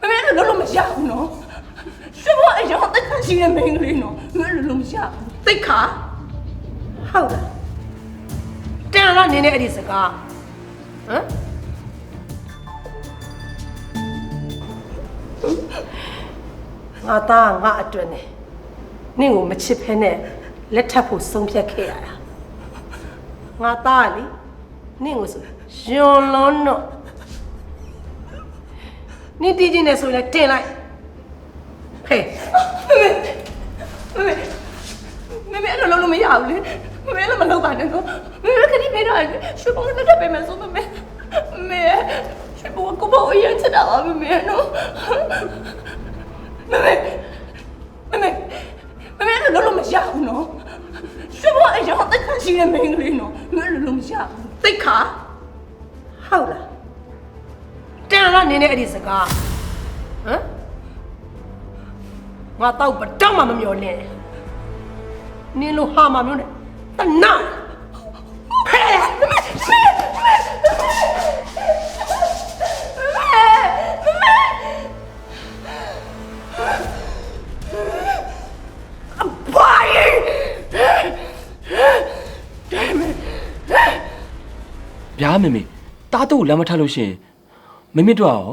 မမေအဲ့လိုလုပ်လို့မရဘူးနော်ရွှေဘွားအရောင်တက်ခါရှိတဲ့မိန်းကလေးနော်မမေအဲ့လိုလုပ်မရဘူးတိတ်ခါဟုတ်လားတန်တော့နင်းနေအဲ့ဒီစကားဟမ်ငါသားကငါအတွက်နဲ့နင့်ကိုမချစ်ဖဲနဲ့လက်ထပ်ဖို့ဆုံးဖြတ်ခဲ့ရတာငါသားကလေနင့်ကိုဆိုယွန်လုံးတော့ နင်တည်ခြင်းနဲ့ဆိုရင်လည်းတင်လိုက်ဟဲ့မမေမမေအဲ့လိုလုပ်လို့မရဘူးလေမမေအဲ့လိုမလုပ်ပါနဲ့နော်မမေခဏပေးတော့ရွှေဘွားနဲ့တက်ပေးမယ်ဆိုမမေမမေရွှေဘွားကိုပေါ့အရင်ချစ်တာပါမမေနော်မမေမမေမမေအဲ့လိုလုပ်လို့မရဘူးနော်ရွှေဘွားအရောင်တက်ခါရှိတဲ့မိန်းကလေးနော်မမေအဲ့လိုလုပ်မရဘူးတိတ်ခါဟုတ်လား တန်တော့နင်းနေအဲ့ဒီစကားဟမ်ငါတော့ဘတော့မှမမျောနဲ့နင်းလိုဟာမမျိုးနဲ့တနာဖဲအဘိုင်းဗျာမေမေတားတော့လမ်းမထလို့ရှရင် မေမေတို့ရော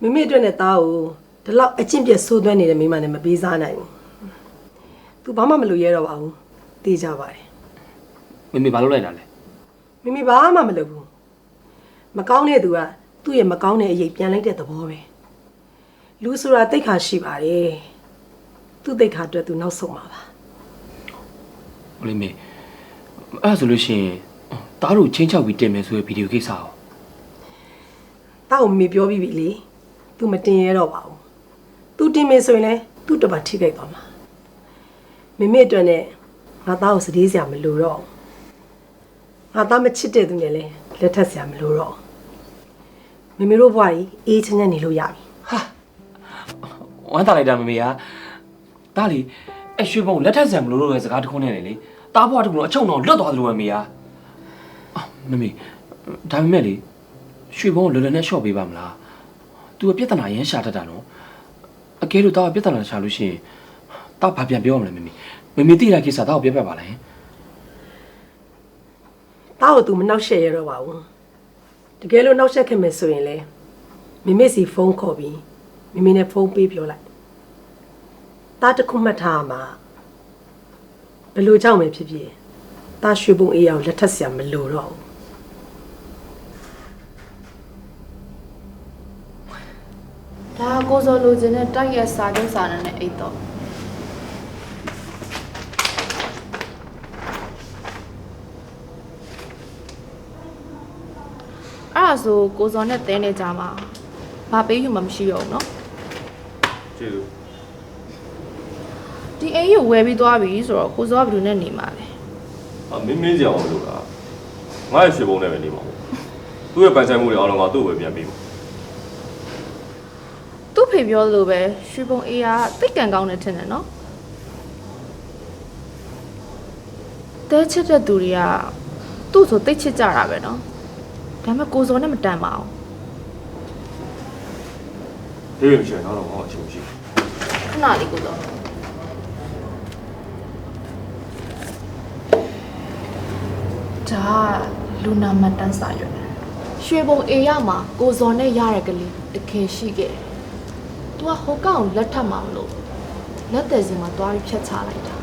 မိမိအတွက်နဲ့သားကိုဒီလောက်အကျင့်ပြတ်ဆိုးသွမ်းနေတဲ့မိမနဲ့မပေးစားနိုင်ဘူး။ तू ဘာမှမလုပ်ရတော့ပါဘူး။သိကြပါတယ်မေမေဘာလုပ်လိုက်တာလဲ။မိမိဘာမှမလုပ်ဘူး။မကောင်းတဲ့သူကသူ့ရဲ့မကောင်းတဲ့အရေးပြန်လိုက်တဲ့သဘောပဲ။လူဆိုတာတိတ်ခါရှိပါတယ်။သူ့တိတ်ခါအတွက် तू နောက်ဆုံးမှာပါဟိုလေမေအဲ့ဒါဆိုလို့ရှရင်တားတို့ချင်းချောက်ပြီးတင်မယ်ဆိုရယ်ဗီဒီယိုကိစ္စရော။ တာ့ကိုမိပြောပြီးပြီလေ။ तू မတင်ရတော့ပါဘူး။ तू တင်မယ်ဆိုရင်လည်းသူ့တပတ်ထိခိုက်သွားမှာ။မိမိအတွက်နဲ့ငါသားကိုစတေးစရာမလိုတော့ဘူး။ငါသားမချစ်တဲ့သူနဲ့လည်းလက်ထပ်စရာမလိုတော့ဘူးမိမိတို့ဘွားကြီးအေးချမ်းချမ်းနေလို့ရပြီဝမ်းသာလိုက်တာမေမေကတားလေအဲ့ရွှေဘုံလက်ထက်ဆံမလို့လို့ပဲစကားတစ်ခုနဲ့လေလေတားဘွားတစ်ခုလုံးအချုံတော့လွတ်သွားတယ်လို့ပဲမေကအာမေမေဒါပေမဲ့လေ ရွှေဘုံကိုလွယ်လွယ်နဲ့ရှော့ပေးပါမလား तू ကပြဿနာရမ်းရှာတတ်တာနော်အကယ်လို့တားကပြဿနာရှာလို့ရှရင်တားဘာပြန်ပြောရမလဲမေမေမေမေတိရကိစ္စတားကိုပြောပြပါလား။တားကို तू မနှောက်ရှက်ရတော့ပါဘူး။တကယ်လို့နှောက်ရှက်ခဲ့မယ်ဆိုရင်လေမိမိစီဖုန်းခေါ်ပြီးမိမိနဲ့ဖုန်းပေးပြောလိုက်။တားတစ်ခုမှတ်ထားရမှာဘယ်လိုကြောင့်ပဲဖြစ်ဖြစ်တားရွှေပုံအေးအောင်လက်ထပ်စရာမလိုတော့ဘူး ဒါကကိုစောလိုချင်တဲ့တိုက်ရက်စာချုပ်စာနဲ့အိတ်တော့အဲ့ဒါဆိုကိုစောနဲ့တဲနေကြမှာဘာပေးယူမှမရှိတော့ဘူးเนาะ ကျေးဇူး ဒီအိမ်ကိုဝယ်ပြီးသွားပြီဆိုတော့ကိုစောကဘယ်လိုနဲ့နေမှာလဲ အမင်းမင်းကြအောင်မလို့လားငါ့ရဲ့ရွှေဘုံနဲ့ပဲနေပါဦးသူ့ရဲ့ပန်ဆိုင်မှုတွေအားလုံးကသူ့ကိုပဲပြန်ပေးပါ သူ့ ဖေပြောသလိုပဲရွှေပုံအေးကသိတ်ကံကောင်းနေတင်တယ်နော်တဲချစ်တဲ့သူတွေကသူ့ဆိုသိတ်ချစ်ကြတာပဲနော်ဒါပေမဲ့ကိုစောနဲ့မတန်ပါဘူးဒီလိုရှိရင်တော့ဘာမှအချိုးရှိခဏလေးကိုစောဒါလူနာမတန်းစာရွက်ရွှေပုံအေရမှာကိုစော်နဲ့ရတဲ့ကလေးတကယ်ရှိခဲ့တယ် तू ကဟိုကောင်ကိုလက်ထပ်မှာမလို့လက်တယ်စီမှာတွားပြီးဖြတ်ချလိုက်တာ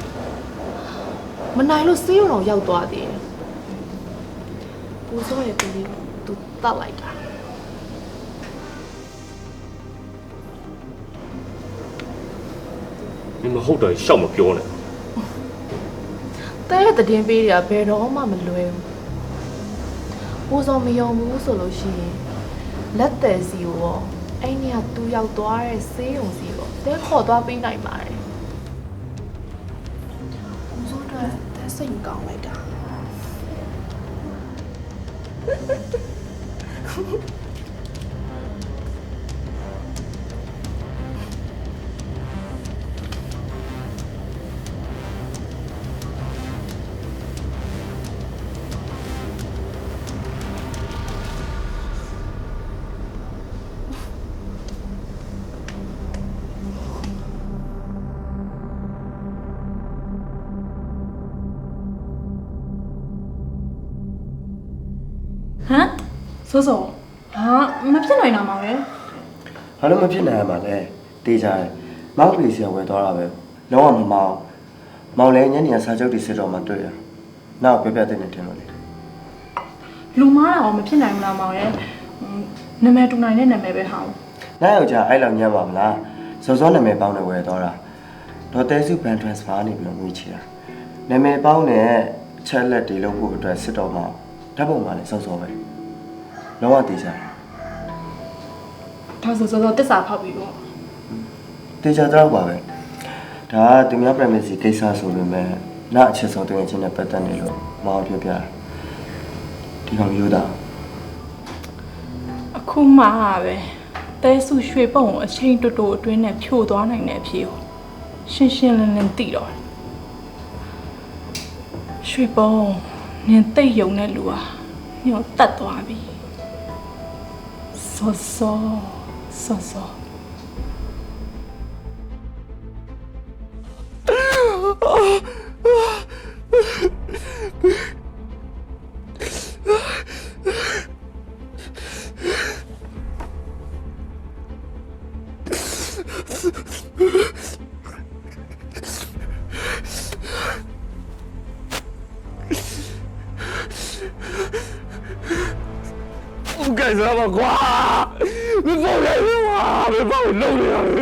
။မနိုင်လို့စေးရုံအောင်ရောက်သွားသေးတယ်။ကိုဇော်ရဲ့ကလေးကို तू တတ်လိုက်တာ။မင်းမဟုတ်တယ်ရှောက်မပြောနဲ့တဲရဲ့တည်င်းပေးတွေကဘယ်တော့မှမလွယ်ဘူး။ကိုစောမယုံဘူးဆိုလို့ရှိရင်လက်တယ်စီကိုရော အဲ့ညကသူရောက်သွားတဲ့ဆေးရုံစီကိုတဲခေါ်သွားပေးနိုင်ပါတယ်။ကိုစောတော့တဲစိတ်မကောင်းလိုက်တာ ဟမ်စိုးစိုးဟာမဖြစ်နိုင်တာမှာပဲဘာလို့မဖြစ်နိုင်ရမှာလဲတေးကြတယ်မောက်ပြည်စီဝယ်သွားတာပဲလုံးဝမမောင်းမောင်လည်းညနေကစာချုပ်တွေစစ်တော့မှတွေ့ရနောက်ပြပြတဲ့နေတယ်လို့လေလူမားတာအောင်မဖြစ်နိုင်ဘူးလားမောင်ရဲ့ဟွန်းနာမည်တူနိုင်တဲ့နာမည်ပဲဟာနိုင်အောင်ကြာအဲ့လောက်ညံ့ပါမလားစောစောနာမည်ပေါင်းနဲ့ဝယ်သွားတာဒေါ်တဲစုဘန်ထရန့်စဖာနေပြီးတော့ငွေချီတာနာမည်ပေါင်းနဲ့အချက်လက်တွေလုပ်ဖို့အတွက်စစ်တော့မှဓာ တ်ပုံမှလည်းစောစောပဲလုံးဝတေးကြတယ်ဒါဆိုစောစောတစ္ဆာဖောက်ပြီးပေါ့တေချာတော့ပါပဲဒါကသူများ privacy ကိစ္စဆိုပေမဲ့နောက်အချက်ဆုံးတကယ်ချင်းနဲ့ပတ်သက်နေလို့မအောင်ပြောပြတာဒီကောင်မျိုးသားအခုမှပဲတဲစုရွှေပုံကိုအချိန်တူတူအတွင်းနဲ့ဖြို့သွားနိုင်တဲ့အဖြစ်ကိုရှင်းရှင်းလင်းလင်းသိတော့တယ်ရွှေပုံ နင်တိတ်ယုံတဲ့လူဟာနင်ကိုတတ်သွားပြီစောစောစောစော 不该这么挂，你放开我，别把我弄下去。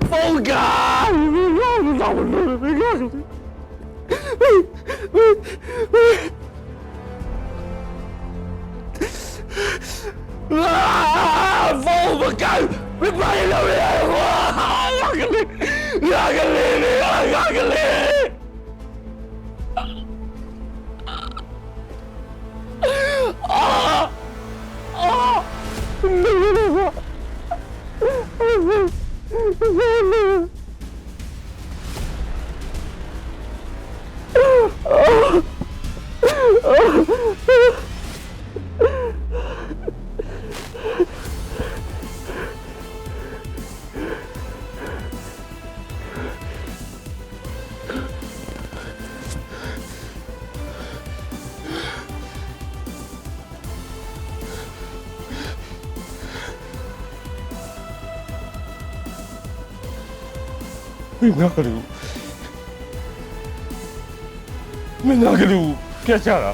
不开！你别让我找你，别让我。啊！放不开！别把你留下啊，我好恨你。Gagalini! Gagalini! မင်းငါကလေးကိုမင်းငါကလေးကိုပြတ်ချတာ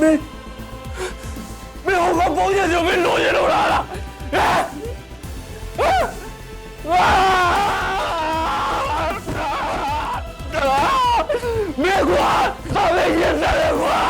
မင်းမင်းဟောကပုံရကြမင်းလိုရလို့လားလားမင်းကွာခါမင်းရစတယ်ကွာ